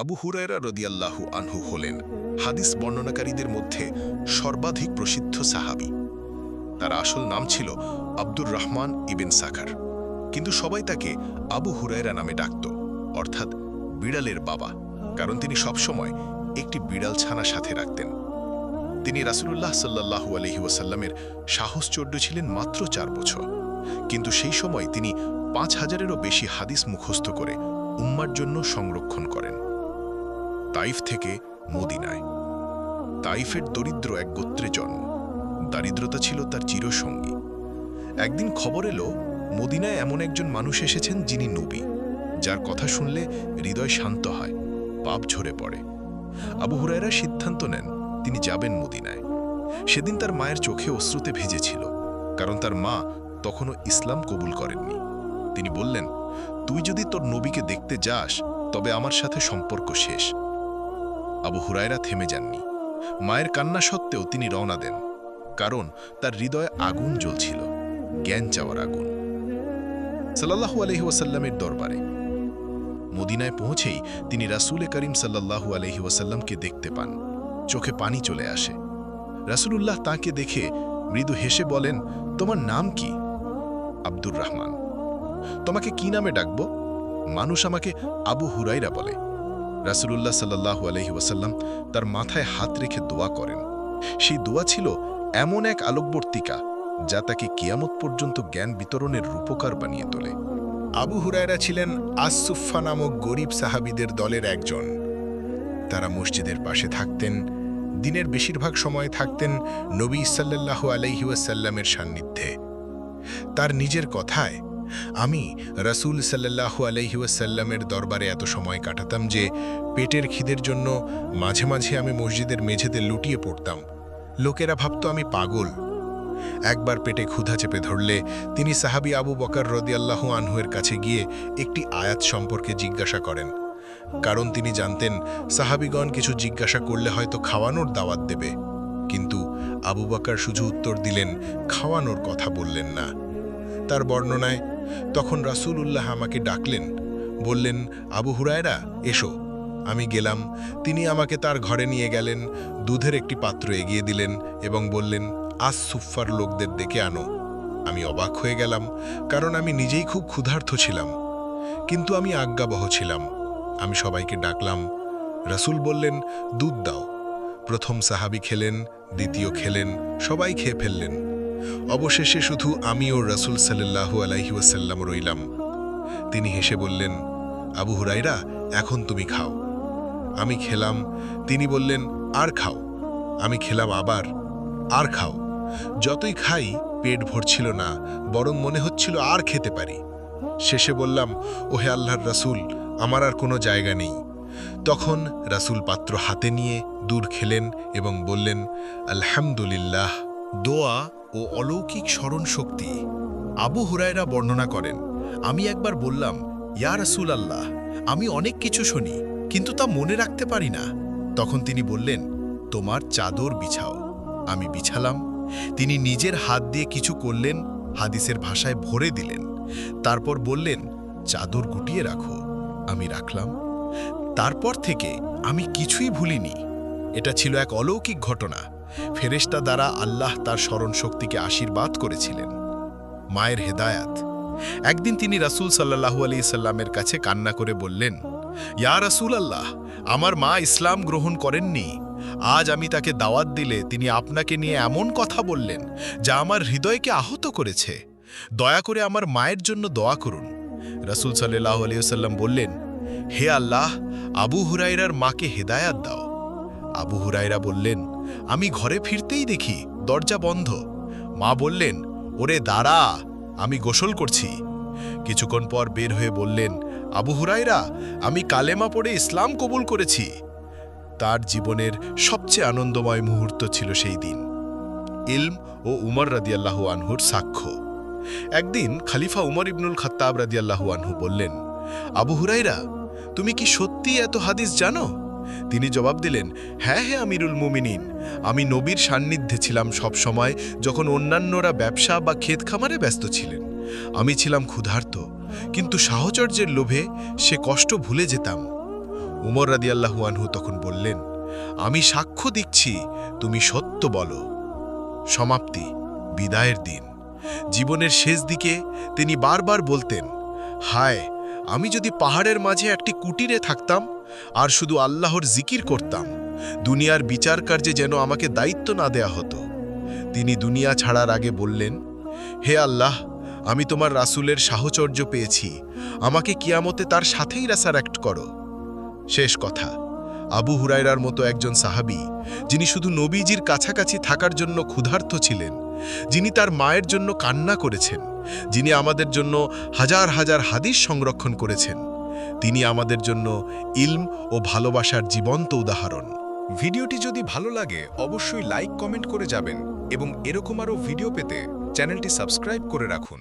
আবু হুরায়রা রদিয়াল্লাহু আনহু হলেন হাদিস বর্ণনাকারীদের মধ্যে সর্বাধিক প্রসিদ্ধ সাহাবি। তার আসল নাম ছিল আব্দুর রহমান ইবেন সাখার। কিন্তু সবাই তাকে আবু হুরায়রা নামে ডাকত, অর্থাৎ বিড়ালের বাবা, কারণ তিনি সবসময় একটি বিড়াল ছানা সাথে রাখতেন। তিনি রাসুলুল্লাহ সাল্লাহু আলহি ওয়াসাল্লামের সাহসচর্য ছিলেন মাত্র চার বছর। কিন্তু সেই সময় তিনি পাঁচ হাজারেরও বেশি হাদিস মুখস্থ করে উম্মার জন্য সংরক্ষণ করেন। তাইফ থেকে মদিনায়। তাইফের দরিদ্র এক গোত্রে জন্ম। দারিদ্রতা ছিল তার চিরসঙ্গী। একদিন খবর এলো, মদিনায় এমন একজন মানুষ এসেছেন যিনি নবী। যার কথা শুনলে হৃদয় শান্ত হয়, পাপ ঝরে পড়ে। আবু হুরায়রা সিদ্ধান্ত নেন, তিনি যাবেন মদিনায়। সেদিন তার মায়ের চোখে অশ্রুতে ভেজেছিল, কারণ তার মা তখনও ইসলাম কবুল করেননি। তিনি বললেন, তুই যদি তোর নবীকে দেখতে যাস, তবে আমার সাথে সম্পর্ক শেষ। আবু হুরায়রা থেমে যাননি। মায়ের কান্না সত্ত্বেও তিনি রওনা দেন, কারণ তার হৃদয়ে আগুন জ্বলছিল, জ্ঞান চাওয়ার আগুন। সাল্লাহু আলহি ওয়াসাল্লামের দরবারে, মদিনায় পৌঁছেই তিনি রাসুলে করিম সাল্লাহু আলহি ওয়াসাল্লামকে দেখতে পান। চোখে পানি চলে আসে। রাসূলুল্লাহ তাকে দেখে মৃদু হেসে বলেন, তোমার নাম কি? আব্দুর রহমান। তোমাকে কি নামে ডাকব? মানুষ আমাকে আবু হুরাইরা বলে। রাসূলুল্লাহ সাল্লাহু আলহি ওয়াসাল্লাম তার মাথায় হাত রেখে দোয়া করেন। সেই দোয়া ছিল এমন এক আলোকবর্তিকা যা তাকে কিয়ামত পর্যন্ত জ্ঞান বিতরণের রূপকার বানিয়ে তোলে। আবু হুরায়রা ছিলেন আসুফা নামক গরিব সাহাবিদের দলের একজন। তারা মসজিদের পাশে থাকতেন, দিনের বেশিরভাগ সময় থাকতেন নবী সাল্লাল্লাহু আলাইহি ওয়াসাল্লামের সান্নিধ্যে। তার নিজের কথায় আমি রাসূল সাল্লাল্লাহু আলাইহি ওয়াসাল্লামের দরবারে এত সময় কাটাতাম যে পেটের খিদের জন্য মাঝে মাঝে আমি মসজিদের মেঝেতে লুটিয়ে পড়তাম। লোকেরা ভাবত আমি পাগল। একবার পেটে ক্ষুধা চেপে ধরলে তিনি সাহাবি আবু বকর রদিয়াল্লাহু আনহুয়ের কাছে গিয়ে একটি আয়াত সম্পর্কে জিজ্ঞাসা করেন। কারণ তিনি জানতেন, সাহাবিগণ কিছু জিজ্ঞাসা করলে হয়তো খাওয়ানোর দাওয়াত দেবে। কিন্তু আবু বকর শুধু উত্তর দিলেন, খাওয়ানোর কথা বললেন না। তার বর্ণনায় তখন রাসূল উল্লাহ আমাকে ডাকলেন, বললেন, আবু হুরায়রা, এসো। আমি গেলাম। তিনি আমাকে তার ঘরে নিয়ে গেলেন, দুধের একটি পাত্র এগিয়ে দিলেন এবং বললেন, আজ সুফার লোকদের ডেকে আনো। আমি অবাক হয়ে গেলাম, কারণ আমি নিজেই খুব ক্ষুধার্ত ছিলাম। কিন্তু আমি আজ্ঞাবহ ছিলাম। আমি সবাইকে ডাকলাম। রাসূল বললেন, দুধ দাও। প্রথম সাহাবি খেলেন, দ্বিতীয় খেলেন, সবাই খেয়ে ফেললেন। অবশেষে শুধু আমি ও রাসূল সাল্লাল্লাহু আলাইহি ওয়াসাল্লাম রইলাম। তিনি হেসে বললেন, আবু হুরাইরা এখন তুমি খাও। আমি খেলাম, তিনি বললেন, আর খাও। আমি খেলাম আবার, আর খাও। যতই খাই, পেট ভরছিল না, বরং মনে হচ্ছিল আর খেতে পারি। শেষে বললাম, ওহে আল্লাহর রাসূল, আমার আর কোনো জায়গা নেই। তখন রাসূল পাত্র হাতে নিয়ে দূর খেলেন এবং বললেন, আলহামদুলিল্লাহ। দোয়া ও অলৌকিক স্মরণ শক্তি আবু হুরায়রা বর্ণনা করেন, আমি একবার বললাম, ইয়া রাসূল আল্লাহ আমি অনেক কিছু শুনি, কিন্তু তা মনে রাখতে পারি না। তখন তিনি বললেন, তোমার চাদর বিছাও। আমি বিছালাম। তিনি নিজের হাত দিয়ে কিছু করলেন, হাদিসের ভাষায় ভরে দিলেন। তারপর বললেন, চাদর গুটিয়ে রাখো। আমি রাখলাম। তারপর থেকে আমি কিছুই ভুলিনি। এটা ছিল এক অলৌকিক ঘটনা। ফেরেশতা দ্বারা আল্লাহ তার স্মরণ শক্তিকে আশীর্বাদ করেছিলেন। মায়ের হেদায়াত। একদিন তিনি রাসূল সাল্লাহু আলি সাল্লামের কাছে কান্না করে বললেন, ইয়া রাসূল আল্লাহ আমার মা ইসলাম গ্রহণ করেননি। আজ আমি তাকে দাওয়াত দিলে তিনি আপনাকে নিয়ে এমন কথা বললেন যা আমার হৃদয়কে আহত করেছে। দয়া করে আমার মায়ের জন্য দোয়া করুন। রাসূল সাল্লাহ আলিয়াল্লাম বললেন, হে আল্লাহ, আবু হুরাইরার মাকে হেদায়াত দাও। আবু হুরাইরা বললেন, আমি ঘরে ফিরতেই দেখি দরজা বন্ধ। মা বললেন, ওরে দাঁড়া, আমি গোসল করছি। কিছুক্ষণ পর বের হয়ে বললেন, আবু হুরাইরা আমি কালেমা পড়ে ইসলাম কবুল করেছি। তার জীবনের সবচেয়ে আনন্দময় মুহূর্ত ছিল সেই দিন। ইলম ও উমর রাদিয়াল্লাহু আনহুর সাক্ষ্য। একদিন খালিফা উমর ইবনুল খাত্তাব রাদিয়াল্লাহু আনহু বললেন, আবু হুরাইরা তুমি কি সত্যি এত হাদিস জানো? তিনি জবাব দিলেন হ্যাঁ হ্যাঁ আমিরুল মুমিনিন, আমি নবীর সান্নিধ্যে ছিলাম সব সময় যখন অন্যান্যরা ব্যবসা বা ক্ষেত খামারে ব্যস্ত ছিলেন। আমি ছিলাম ক্ষুধার্ত, কিন্তু সাহচর্যের লোভে সে কষ্ট ভুলে যেতাম। উমর রাদিয়াল্লাহু আনহু তখন বললেন, আমি সাক্ষ্য দিচ্ছি, তুমি সত্য বলো। সমাপ্তি, বিদায়ের দিন। জীবনের শেষ দিকে তিনি বারবার বলতেন, হায়, আমি যদি পাহাড়ের মাঝে একটি কুটিরে থাকতাম আর শুধু আল্লাহর জিকির করতাম। দুনিয়ার বিচার কার্যে যেন আমাকে দায়িত্ব না দেয়া হতো। তিনি দুনিয়া ছাড়ার আগে বললেন, হে আল্লাহ, আমি তোমার রাসুলের সাহচর্য পেয়েছি। আমাকে কিয়ামতে তার সাথেই রেসারেক্ট করো। শেষ কথা। আবু হুরায়রার মতো একজন সাহাবী, যিনি শুধু নবীজির কাছাকাছি থাকার জন্য ক্ষুধার্ত ছিলেন, যিনি তার মায়ের জন্য কান্না করেছেন, যিনি আমাদের জন্য হাজার হাজার হাদিস সংরক্ষণ করেছেন। তিনি আমাদের জন্য ইলম ও ভালোবাসার জীবন্ত উদাহরণ। ভিডিওটি যদি ভালো লাগে, অবশ্যই লাইক, কমেন্ট করে যাবেন এবং এরকম আরও ভিডিও পেতে চ্যানেলটি সাবস্ক্রাইব করে রাখুন।